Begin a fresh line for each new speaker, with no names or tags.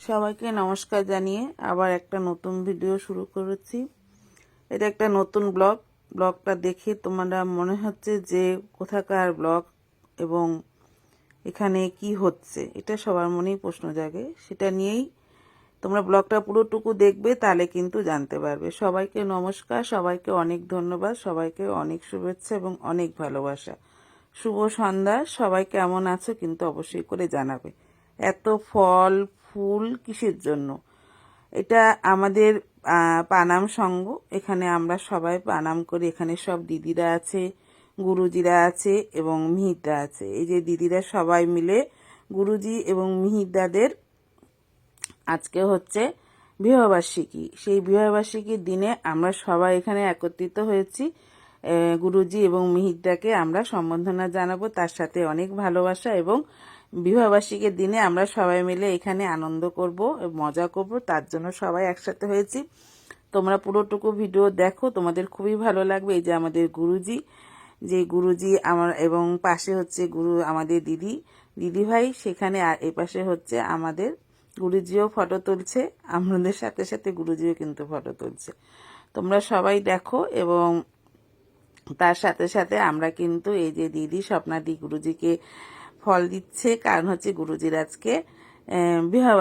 সবাইকে নমস্কার জানিয়ে আবার একটা নতুন ভিডিও শুরু করেছি। এটা একটা নতুন ব্লগ। ব্লগটা দেখে তোমরা মনে হচ্ছে যে কোথাকার ব্লগ এবং এখানে কি হচ্ছে, এটা সবার মনেই প্রশ্ন জাগে। সেটা নিয়েই তোমরা ব্লগটা পুরোটুকু দেখবে, তাহলে কিন্তু জানতে পারবে। সবাইকে নমস্কার, সবাইকে অনেক ধন্যবাদ, সবাইকে অনেক শুভেচ্ছা এবং অনেক ভালোবাসা। শুভ সন্ধ্যা, সবাই কেমন আছো কিন্তু অবশ্যই করে জানাবে। এত ফল ফুল কিসের জন্য? এটা আমাদের পানাম সংঘ এখানে আমরা সবাই পানাম করি। এখানে সব দিদিরা আছে, গুরুজিরা আছে এবং মিহিরদা আছে। এই যে দিদিরা সবাই মিলে, গুরুজি এবং মিহিরদাদের আজকে হচ্ছে বিবাহবার্ষিকী। সেই বিবাহবার্ষিকীর দিনে আমরা সবাই এখানে একত্রিত হয়েছি। গুরুজি এবং মিহিরদাকে আমরা সম্বর্ধনা জানাব। তার সাথে অনেক ভালোবাসা এবং বিবাহবার্ষিকীর দিনে আমরা সবাই মিলে এখানে আনন্দ করব, মজা করব, তার জন্য সবাই একসাথে হয়েছি। তোমরা পুরোটুকু ভিডিও দেখো, তোমাদের খুবই ভালো লাগবে। এই যে আমাদের গুরুজি, যে গুরুজি আমার এবং পাশে হচ্ছে গুরু, আমাদের দিদি দিদি ভাই, সেখানে আর এ পাশে হচ্ছে আমাদের গুরুজিও ফটো তুলছে, আমাদের সাথে সাথে গুরুজিও কিন্তু ফটো তুলছে। তোমরা সবাই দেখো এবং তার সাথে সাথে আমরা কিন্তু এই যে দিদি, স্বপ্নাদি গুরুজিকে ফল দিচ্ছে কারণ হচ্ছে গুরুজির আজকে বিবাহ